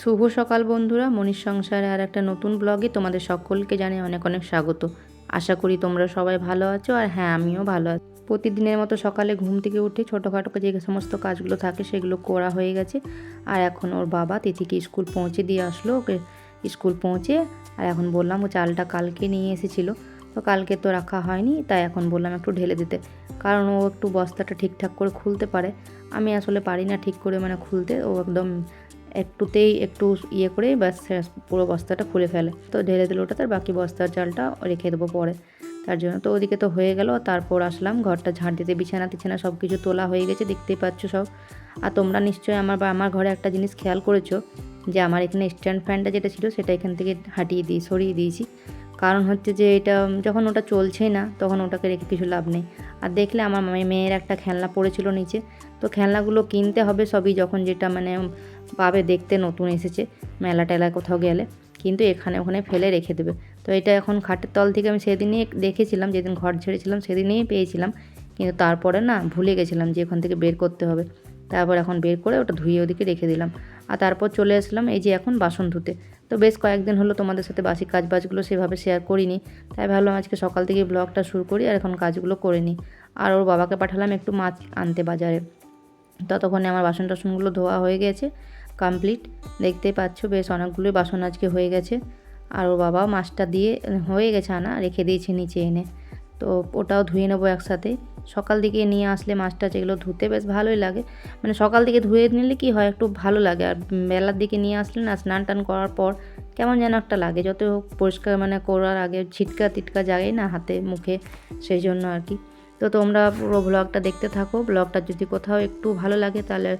শুভ সকাল বন্ধুরা, মনীষ সংসারে আর একটা নতুন ব্লগে তোমাদের সকলকে জানিয়ে অনেক অনেক স্বাগত। আশা করি তোমরা সবাই ভালো আছো আর হ্যাঁ আমিও ভালো আছি। প্রতিদিনের মতো সকালে ঘুম থেকে উঠে ছোটোখাটো যে সমস্ত কাজগুলো থাকে সেগুলো করা হয়ে গেছে। আর এখন ওর বাবা তিথিকে স্কুল পৌঁছে দিয়ে আসলো, ওকে স্কুল পৌঁছে, আর এখন বললাম ও চালটা কালকে নিয়ে এসেছিল। তো কালকে তো রাখা হয়নি, তাই এখন বললাম একটু ঢেলে দিতে। কারণ ও একটু বস্তাটা ঠিকঠাক করে খুলতে পারে। আমি আসলে পারি না ঠিক করে মানে খুলতে, ও একদম একটুতেই একটু ইয়ে করে ব্যাস পুরো বস্তাটা খুলে ফেলে। তো ঢেলে দিল ওটা তার বাকি বস্তার চালটা রেখে দেবো পরে। তার জন্য তো ওদিকে তো হয়ে গেল, তারপর আসলাম ঘরটা ঝাড় দিতে। বিছানা টিছানা সব কিছু তোলা হয়ে গেছে, দেখতেই পাচ্ছ সব। আর তোমরা নিশ্চয়ই আমার বা আমার ঘরে একটা জিনিস খেয়াল করেছ, যে আমার এখানে স্ট্যান্ড ফ্যানটা যেটা ছিল সেটা এখান থেকে হাঁটিয়ে দিই সরিয়ে দিয়েছি। কারণ হচ্ছে যে এটা, যখন ওটা চলছেই না, তখন ওটাকে রেখে কিছু লাভ নেই। আর দেখলে আমার মেয়ের একটা খেলনা পড়েছিল নিচে। তো খেলনাগুলো কিনতে হবে সবই যখন যেটা মানে পাবে দেখতে নতুন এসেছে, মেলা টেলা কোথাও গেলে। কিন্তু এখানে ওখানে ফেলে রেখে দেবে। তো এটা এখন খাটের তল থেকে আমি সেদিনই দেখেছিলাম, যেদিন ঘর ছেড়েছিলাম সেদিনই পেয়েছিলাম। কিন্তু তারপরে না ভুলে গেছিলাম যে ওখান থেকে বের করতে হবে। তারপর এখন বের করে ওটা ধুয়ে ওদিকে রেখে দিলাম। আর তারপর চলে আসলাম এই যে এখন বাসন ধুতে। তো বেশ কয়েকদিন হলো তোমাদের সাথে বাসি কাজ বাজগুলো সেভাবে শেয়ার করিনি। তাই ভাবলাম আজকে সকাল থেকে ব্লগটা শুরু করি আর এখন কাজগুলো করে নিই। আর ওর বাবাকে পাঠালাম একটু মাছ আনতে বাজারে। ততক্ষণে আমার বাসন টাসনগুলো ধোয়া হয়ে গেছে। কমপ্লিট দেখতেই পাচ্ছ, বেশ অনেকগুলোই বাসন আজকে হয়ে গেছে। আর ওর বাবাও মাছটা দিয়ে, হয়ে গেছে আনা, রেখে দিয়েছে নিচে এনে। তো ওটাও ধুয়ে নেব একসাথে। সকাল দিকে নিয়ে আসলে মাছটা যেগুলো ধুতে বেশ ভালোই লাগে। মানে সকাল দিকে ধুয়ে নিলে কি হয়, একটু ভালো লাগে। আর বেলার দিকে নিয়ে আসলে না, স্নান টান করার পর কেমন যেন একটা লাগে। যত হোক পরিষ্কার মানে করার আগে ছিটকা তিটকা যায় না হাতে, মুখে, সেই জন্য আর কি। তো তোমরা পুরো ব্লগটা দেখতে থাকো। ব্লগটা যদি কোথাও একটু ভালো লাগে তাহলে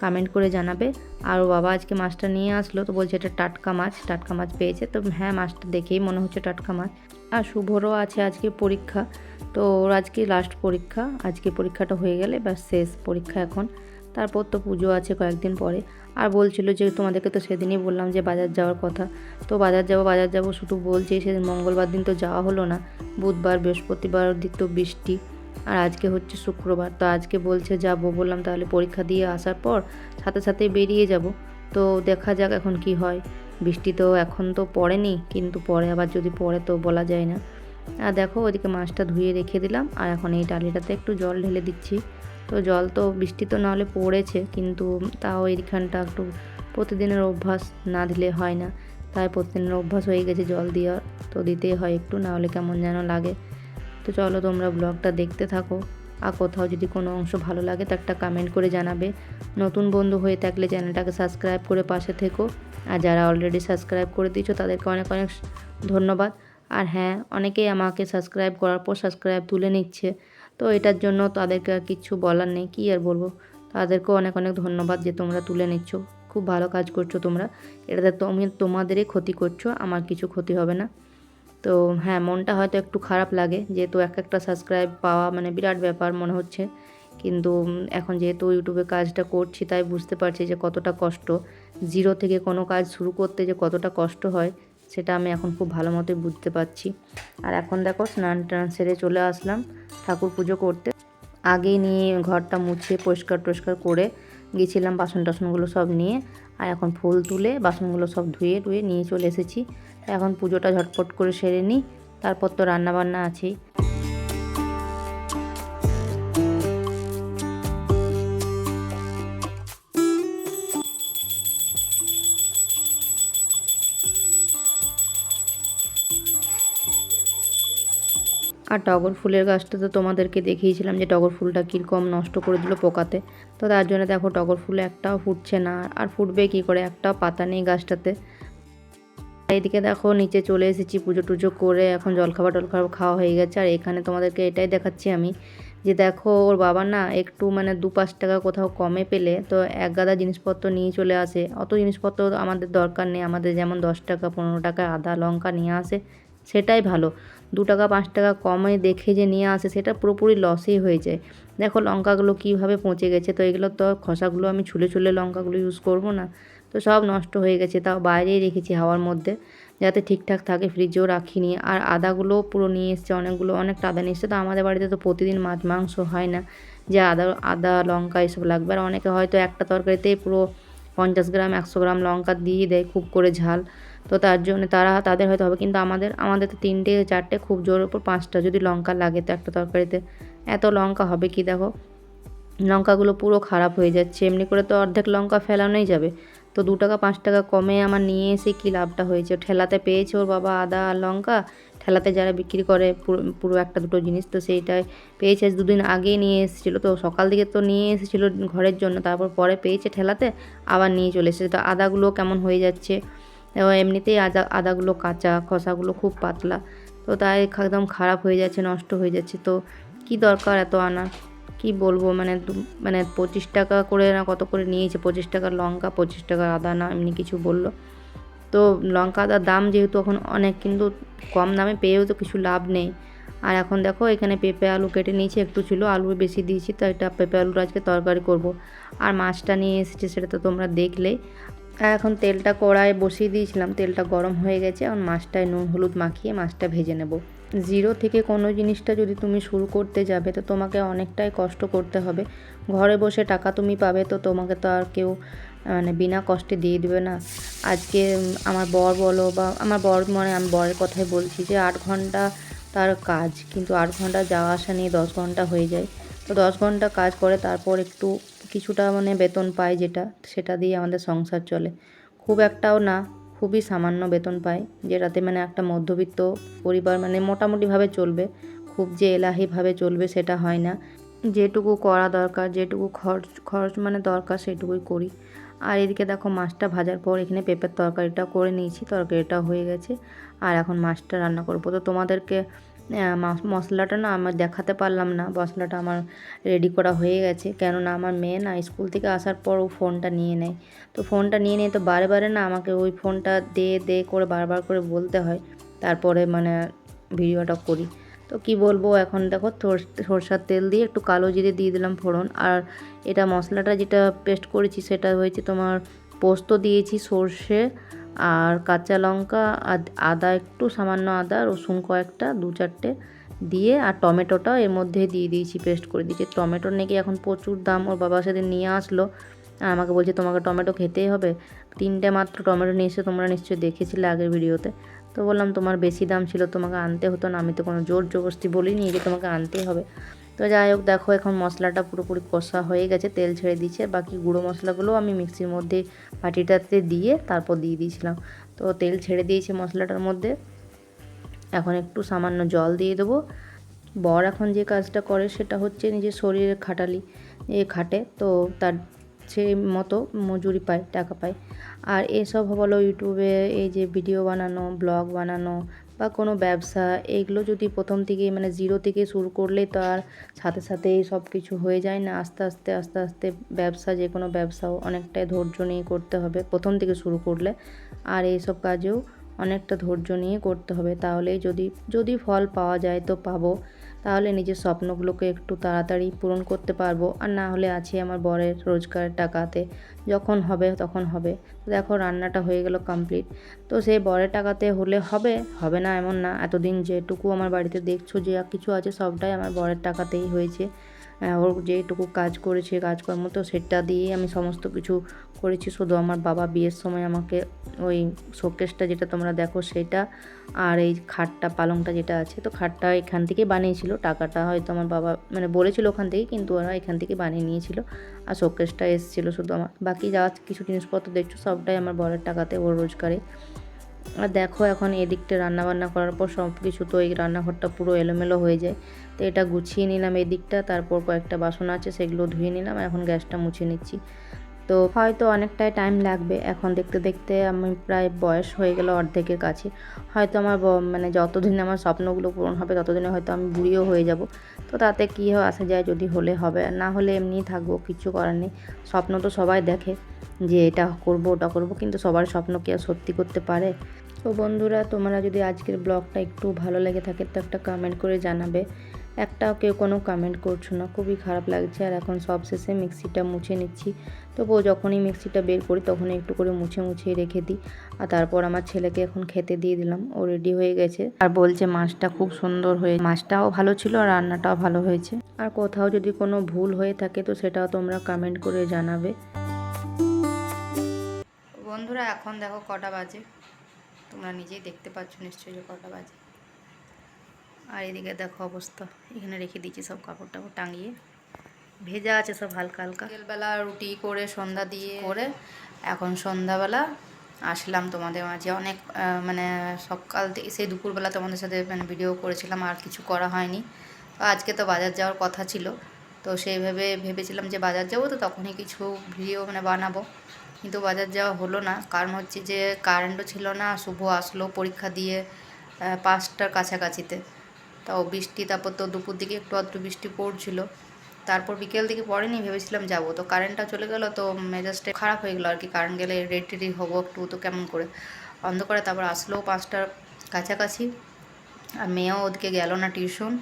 কমেন্ট করে জানাবে। আর বাবা আজকে মাছটা নিয়ে আসলো, তো বলছে এটা টাটকা মাছ টাটকা মাছ পেয়েছে। তো হ্যাঁ মাছটা দেখেই মনে হচ্ছে টাটকা মাছ। আর শুভরও আছে আজকে পরীক্ষা, তো ওর আজকে লাস্ট পরীক্ষা। আজকে পরীক্ষাটা হয়ে গেলে ব্যাস শেষ পরীক্ষা এখন। তারপর তো পুজো আছে কয়েকদিন পরে। আর বলছিল যে তোমাদেরকে তো সেদিনই বললাম যে বাজার যাওয়ার কথা। তো বাজার যাব বাজার যাব শুধু বলছে, সেদিন মঙ্গলবার দিন তো যাওয়া হলো না। বুধবার, বৃহস্পতিবার দিক তো বৃষ্টি। আর আজকে হচ্ছে শুক্রবার, তো আজকে বলছে যাব, বললাম তাহলে পরীক্ষা দিয়ে আসার পর সাথে সাথে বেরিয়ে যাব। তো দেখা যাক এখন কি হয়। বৃষ্টি তো এখন তো পড়েনি, কিন্তু পরে আবার যদি পড়ে তো বলা যায় না। আর দেখো ওদিকে মাছটা ধুয়ে রেখে দিলাম, আর এখন এই ডালিটাতে একটু জল ঢেলে দিচ্ছি। তো জল তো, বৃষ্টি তো নাহলে পড়েছে, কিন্তু তাও এইখানটা একটু প্রতিদিনের অভ্যাস না দিলে হয় না। তাই প্রতিদিনের অভ্যাস হয়ে গেছে জল দেওয়ার, তো দিতেই হয় একটু না হলে কেমন যেন লাগে। তো চলো তোমরা ব্লগটা দেখতে থাকো। আর কোথাও যদি কোনো অংশ ভালো লাগে, তো একটা কমেন্ট করে জানাবে। নতুন বন্ধু হয়ে থাকলে চ্যানেলটাকে সাবস্ক্রাইব করে পাশে থেকো। আর যারা অলরেডি সাবস্ক্রাইব করে দিয়েছ, তাদেরকে অনেক অনেক ধন্যবাদ। আর হ্যাঁ অনেকেই আমাকে সাবস্ক্রাইব করার পর সাবস্ক্রাইব তুলে নিচ্ছে। তো এটার জন্য তাদেরকে আর কিছু বলার নেই, কী আর বলব? তাদেরকেও অনেক অনেক ধন্যবাদ যে তোমরা তুলে নিচ্ছ। খুব ভালো কাজ করছ তোমরা। এটাতে তুমি, তোমাদেরই ক্ষতি করছ, আমার কিছু ক্ষতি হবে না। তো হ্যাঁ মনটা হয়তো একটু খারাপ লাগে যেহেতু এক একটা সাবস্ক্রাইব পাওয়া মানে বিরাট ব্যাপার মনে হচ্ছে। কিন্তু এখন যেহেতু ইউটিউবে কাজটা করছি, তাই বুঝতে পারছি যে কতটা কষ্ট। জিরো থেকে কোনো কাজ শুরু করতে যে কতটা কষ্ট হয়, সেটা আমি এখন খুব ভালো মতোই বুঝতে পারছি। আর এখন দেখো স্নান টান সেরে চলে আসলাম ঠাকুর পুজো করতে। আগেই নিয়ে ঘরটা মুছে পরিষ্কার টরিষ্কার করে গেছিলাম বাসন টাসনগুলো সব নিয়ে। আর এখন ফুল তুলে বাসনগুলো সব ধুয়ে টুয়ে নিয়ে চলে এসেছি। এখন পুজোটা ঝটপট করে সেরে নিই। তারপর তো রান্নাবান্না আছেই। আর টগর ফুলের গাছটা তো তোমাদেরকে দেখিয়েছিলাম যে টগর ফুলটা কীরকম নষ্ট করে দিল পোকাতে। তো তার জন্য দেখো টগর ফুল একটাও ফুটছে না। আর ফুটবে কী করে? একটাও পাতা নেই গাছটাতে। এইদিকে দেখো, নিচে চলে এসেছি পুজো টুজো করে। এখন জলখাবার টলখাবার খাওয়া হয়ে গেছে। আর এখানে তোমাদেরকে এটাই দেখাচ্ছি আমি, যে দেখো, ওর বাবা না একটু মানে দু পাঁচ টাকা কোথাও কমে পেলে তো এক গাদা জিনিসপত্র নিয়ে চলে আসে। অত জিনিসপত্র আমাদের দরকার নেই। আমাদের যেমন দশ টাকা, পনেরো টাকা আদা লঙ্কা নিয়ে আসে, সেটাই ভালো। দু টাকা, পাঁচ টাকা কমে দেখে যে নিয়ে আসে, সেটা পুরোপুরি লসই হয়ে যায়। দেখো লঙ্কাগুলো কীভাবে পচে গেছে, তো এগুলো তো খসাগুলো আমি ছুলে ছুলে লঙ্কাগুলো ইউজ করব না। তো সব নষ্ট হয়ে গেছে, তাও বাইরেই রেখেছি হাওয়ার মধ্যে। যাতে ঠিকঠাক থাকে ফ্রিজেও রাখিনি। আর আদাগুলো পুরো নিয়ে এসছে, অনেকগুলো অনেকটা আদা নিয়ে এসছে। তো আমাদের বাড়িতে তো প্রতিদিন মাছ, মাংস হয় না। যে আদা আদা, লঙ্কা এসব লাগবে। আর অনেকে হয়তো একটা তরকারিতেই পুরো পঞ্চাশ গ্রাম, একশো গ্রাম লঙ্কা দিয়ে দেয় খুব করে ঝাল। তো তার জন্য তারা, তাদের হয়তো হবে। কিন্তু আমাদের আমাদের তো তিনটে, চারটে খুব জোর ওপর পাঁচটা যদি লঙ্কা লাগে তো একটা তরকারিতে। এত লঙ্কা হবে কি দেখো? লঙ্কাগুলো পুরো খারাপ হয়ে যাচ্ছে। এমনি করে তো অর্ধেক লঙ্কা ফেলানোই যাবে। তো দু টাকা, পাঁচ টাকা কমে আমার নিয়ে এসে কী লাভটা হয়েছে? ঠেলাতে পেয়েছে ওর বাবা আদা আর লঙ্কা। ঠেলাতে যারা বিক্রি করে পুরো একটা দুটো জিনিস তো সেইটাই পেয়েছে। দুদিন আগেই নিয়ে এসেছিল তো সকাল দিকে তো নিয়ে এসেছিল ঘরের জন্য, তারপর পরে পেয়েছে ঠেলাতে, আবার নিয়ে চলে এসেছে। তো আদাগুলো কেমন হয়ে যাচ্ছে? এমনিতেই আদা, আদাগুলো কাঁচা, খসাগুলো খুব পাতলা। তো তাই একদম খারাপ হয়ে যাচ্ছে, নষ্ট হয়ে যাচ্ছে। তো কি দরকার এত আনা কি বলব মানে মানে পঁচিশ টাকা করে না কত করে নিয়েছে? পঁচিশ টাকার লঙ্কা, পঁচিশ টাকার আদা না, এমনি কিছু বলল। তো লঙ্কা আদার দাম যেহেতু এখন অনেক, কিন্তু কম দামে পেয়েও তো কিছু লাভ নেই। আর এখন দেখো, এখানে পেঁপে আলু কেটে নিয়েছি, একটু ছিল আলু বেশি দিয়েছি, তো এটা পেঁপে আলুর আজকে তরকারি করব। আর মাছটা নিয়ে এসেছি, সেটা তো তোমরা দেখলেই এখন তেলটা কড়ায় বসিয়ে দিয়েছিলাম, তেলটা গরম হয়ে গেছে, এখন মাছটায় নুন, হলুদ মাখিয়ে মাছটা ভেজে নেব। জিরো থেকে কোনো জিনিসটা যদি তুমি শুরু করতে যাবে, তো তোমাকে অনেকটাই কষ্ট করতে হবে। ঘরে বসে টাকা তুমি পাবে, তো তোমাকে তো আর কেউ মানে বিনা কষ্টে দিয়ে দেবে না। আজকে আমার বর বলো বা আমার বর মানে আমি বরের কথাই বলছি যে, আট ঘণ্টা তার কাজ, কিন্তু আট ঘণ্টা যাওয়া আসা নিয়ে দশ ঘণ্টা হয়ে যায়। তো দশ ঘণ্টা কাজ করে, তারপর একটু কিছুটা মানে বেতন পায় যেটা, সেটা দিয়ে আমাদের সংসার চলে। খুব একটাও না খুবই সামান্য বেতন পায়, যেটাতে মানে একটা মধ্যবিত্ত পরিবার মানে মোটামুটিভাবে চলবে, খুব যে এলাহিভাবে চলবে সেটা হয় না। যেটুকু করা দরকার, যেটুকু খরচ খরচ মানে দরকার সেটুকুই করি। আর এদিকে দেখো মাছটা ভাজার পর এখানে পেঁপের তরকারিটা করে নিয়েছি তরকারিটা হয়ে গেছে। আর এখন মাছটা রান্না করব। তো তোমাদেরকে মশলাটা না আমার দেখাতে পারলাম না। মশলাটা আমার রেডি করা হয়ে গেছে। কেননা আমার মেয়ে না স্কুল থেকে আসার পর ও ফোনটা নিয়ে নেয়। তো ফোনটা নিয়ে নিয়ে তো বারে বারে না আমাকে ওই ফোনটা দে দে করে বারবার করে বলতে হয়। তারপরে মানে ভিডিওটা করি। তো কি বলব, এখন দেখো সর- সরষার তেল দিয়ে একটু কালো জিরে দিয়ে দিলাম ফোড়ন। আর এটা মশলাটা যেটা পেস্ট করেছি সেটা হয়েছে তোমার পোস্ত দিয়েছি সর্ষে আর কাঁচা লঙ্কা, আদা একটু, সামান্য আদা, রসুন কয়েকটা, দু চারটে দিয়ে, আর টমেটোটা এর মধ্যে দিয়ে দিয়েছি, পেস্ট করে দিয়েছি। টমেটোর নাকি এখন প্রচুর দাম, ওর বাবা সেদিন নিয়ে আসলো, আর আমাকে বলছে, তোমাকে টমেটো খেতেই হবে। তিনটে মাত্র টমেটো নিয়ে এসে তোমরা নিশ্চয়ই দেখেছিলে আগের ভিডিওতে। তো বললাম, তোমার বেশি দাম ছিল, তোমাকে আনতে হতো না। আমি তো কোনো জোর জবরদস্তি বলিনি যে তোমাকে আনতেই হবে। তো যাই হোক, দেখো এখন মশলাটা পুরোপুরি কষা হয়ে গেছে, তেল ছেড়ে আর বাকি গুঁড়ো মশলাগুলো আমি মিক্সির মধ্যে বাটিটাতে দিয়ে তারপর দিয়ে দিয়েছিলাম। তো তেল ছেড়ে দিয়েছে মশলাটার মধ্যে। এখন একটু সামান্য জল দিয়ে দেবো। বর এখন যে কাজটা করে সেটা হচ্ছে নিজের শরীরের খাটালি এ খাটে, তো তার সেই মতো মজুরি পায়, টাকা পায়। আর এসব হলো ইউটিউবে এই যে ভিডিও বানানো, ব্লগ বানানো বা কোনো ব্যবসা এইগুলো যদি প্রথম থেকে মানে জিরো থেকে শুরু করলে তো আর সাথে সাথে সব কিছু হয়ে যায় না। আস্তে আস্তে আস্তে আস্তে ব্যবসা, যে কোনো ব্যবসাও অনেকটাই ধৈর্য নিয়ে করতে হবে প্রথম থেকে শুরু করলে। আর এইসব কাজেও অনেকটা ধৈর্য নিয়ে করতে হবে। তাহলেই যদি যদি ফল পাওয়া যায় তো পাবো। তাহলে নিজের স্বপ্নগুলোকে একটু তাড়াতাড়ি পূরণ করতে পারব। আর না হলে আছে আমার বরের রোজগারের টাকাতে। যখন হবে, তখন হবে। দেখো, রান্নাটা হয়ে গেল কমপ্লিট তো সেই বরের টাকাতে হলে হবে? হবে না, এমন না। এতদিন যেটুকু আমার বাড়িতে দেখছ যে কিছু আছে, সবটাই আমার বরের টাকাতেই হয়েছে। ওর যেটুকু কাজ করেছে, কাজকর্ম, তো সেটা দিয়েই আমি সমস্ত কিছু করেছি। শুধু আমার বাবা বিয়ের সময় আমাকে ওই শোকেসটা যেটা তোমরা দেখো সেটা আর এই খাটটা, পালংটা যেটা আছে, তো খাটটা এখান থেকে বানিয়েছিল। টাকাটা হয়তো আমার বাবা মানে বলেছিল ওখান থেকে কিন্তু ওরা এখান থেকে বানিয়ে নিয়েছিল আর শোকেসটা এসেছিল শুধু আমার। বাকি যা কিছু জিনিসপত্র দেখছ সবটাই আমার বরের টাকাতে ওর রোজগারে। আর দেখো এখন এদিকটা রান্নাবান্না করার পর সব কিছু তো এই রান্নাঘরটা পুরো এলোমেলো হয়ে যায়। তো এটা গুছিয়ে নিলাম এদিকটা, তারপর কয়েকটা বাসন আছে সেগুলো ধুয়ে নিলাম, এখন গ্যাসটা মুছে নিচ্ছি। তো হয়তো অনেকটাই টাইম লাগবে, এখন দেখতে দেখতে আমি প্রায় বয়স হয়ে গেল অর্ধেকের কাছে। হয়তো আমার মানে যতদিন আমার স্বপ্নগুলো পূরণ হবে, ততদিনে হয়তো আমি বুড়িও হয়ে যাব। তো তাতে কী হয়, আসা যায় যদি হলে হবে না হলে এমনিই থাকব, কিছু করার নেই। স্বপ্ন তো সবাই দেখে যে এটা করব, ওটা করব, কিন্তু সবার স্বপ্ন কি আর সত্যি করতে পারে? তো বন্ধুরা, তোমরা যদি আজকের ব্লগটা একটু ভালো লেগে থাকে, তো একটা কমেন্ট করে জানাবে। একটাও কেউ কোনো কমেন্ট করছ না, খুবই খারাপ লাগছে। আর এখন সব শেষে মিক্সিটা মুছে নিচ্ছি। তবুও যখনই মিক্সিটা বের করি তখনই একটু করে মুছে মুছে রেখে দিই। আর তারপর আমার ছেলেকে এখন খেতে দিয়ে দিলাম। ও রেডি হয়ে গেছে। আর বলছে মাছটা খুব সুন্দর হয়ে মাছটাও ভালো ছিল আর রান্নাটাও ভালো হয়েছে। আর কোথাও যদি কোনো ভুল হয়ে থাকে তো সেটাও তোমরা কমেন্ট করে জানাবে। বন্ধুরা, এখন দেখো কটা বাজে। তোমরা নিজেই দেখতে পাচ্ছ নিশ্চয়ই যে কটা বাজে। আর এদিকে দেখো অবস্থা। এখানে রেখে দিয়েছি সব কাপড় টাপড় টাঙিয়ে। ভেজা আছে সব হালকা হালকা। বিকেলবেলা রুটি করে সন্ধ্যা দিয়ে করে। এখন সন্ধ্যাবেলা আসলাম তোমাদের মাঝে। অনেক মানে সকাল থেকে সেই দুপুরবেলা তোমাদের সাথে মানে ভিডিও করেছিলাম আর কিছু করা হয়নি। তো আজকে তো বাজার যাওয়ার কথা ছিল। তো সেইভাবে ভেবেছিলাম যে বাজার যাব তো তখনই কিছু ভিডিও মানে বানাবো। কিন্তু বাজার যাওয়া হলো না। কারণ হচ্ছে যে কারেন্টও ছিল না। শুভ আসলো পরীক্ষা দিয়ে পাঁচটার কাছাকাছিতে। তাও বৃষ্টি, তারপর তো দুপুর দিকে একটু আধটু বৃষ্টি পড়ছিল। তারপর বিকেল দিকে পড়েনি, ভেবেছিলাম যাব। তো কারেন্টটা চলে গেল, তো মেজাজটা খারাপ হয়ে গেলো আর কি। কারেন্ট গেলে রেডি টেডি হব একটু, তো কেমন করে? অন্ধকারে তারপর আসলেও পাঁচটার কাছাকাছি। আর মেয়েও ওদিকে গেল না টিউশন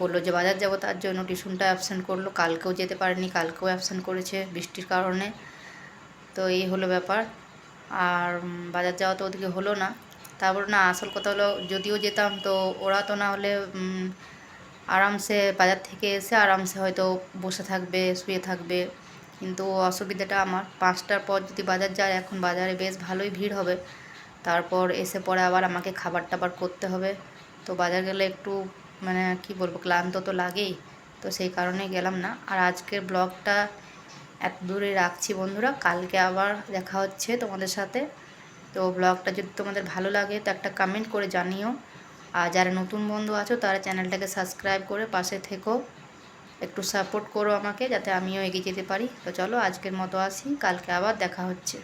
বলল যে বাজার যাব, তার জন্য টিউশনটা অ্যাবসেন্ট করল। কালকেও যেতে পারেনি, কালকেও অ্যাবসেন্ট করেছে বৃষ্টির কারণে। তো এই হলো ব্যাপার। আর বাজার যাওয়া তো ওদিকে হলো না। তারপর না, আসল কথা হলো যদিও যেতাম, তো ওরা তো না হলে আরামসে বাজার থেকে এসে আরামসে হয়তো বসে থাকবে, শুয়ে থাকবে। কিন্তু অসুবিধাটা আমার, পাঁচটার পর যদি বাজার যায়, এখন বাজারে বেশ ভালোই ভিড় হবে। তারপর এসে পরে আবার আমাকে খাবার টাবার করতে হবে। তো বাজার গেলে একটু মানে কি বলব, ক্লান্ত তো লাগেই। তো সেই কারণে গেলাম না। আর আজকের ব্লগটা এত দূরে রাখছি বন্ধুরা। কালকে আবার দেখা হচ্ছে তোমাদের সাথে। তো ব্লগটা যদি তোমাদের ভালো লাগে তো একটা কমেন্ট করে জানিও। আর যারা নতুন বন্ধু আছো তারা চ্যানেলটাকে সাবস্ক্রাইব করে পাশে থেকো। একটু সাপোর্ট করো আমাকে যাতে আমিও এগিয়ে যেতে পারি। তো চলো আজকের মতো আসি, কালকে আবার দেখা হচ্ছে।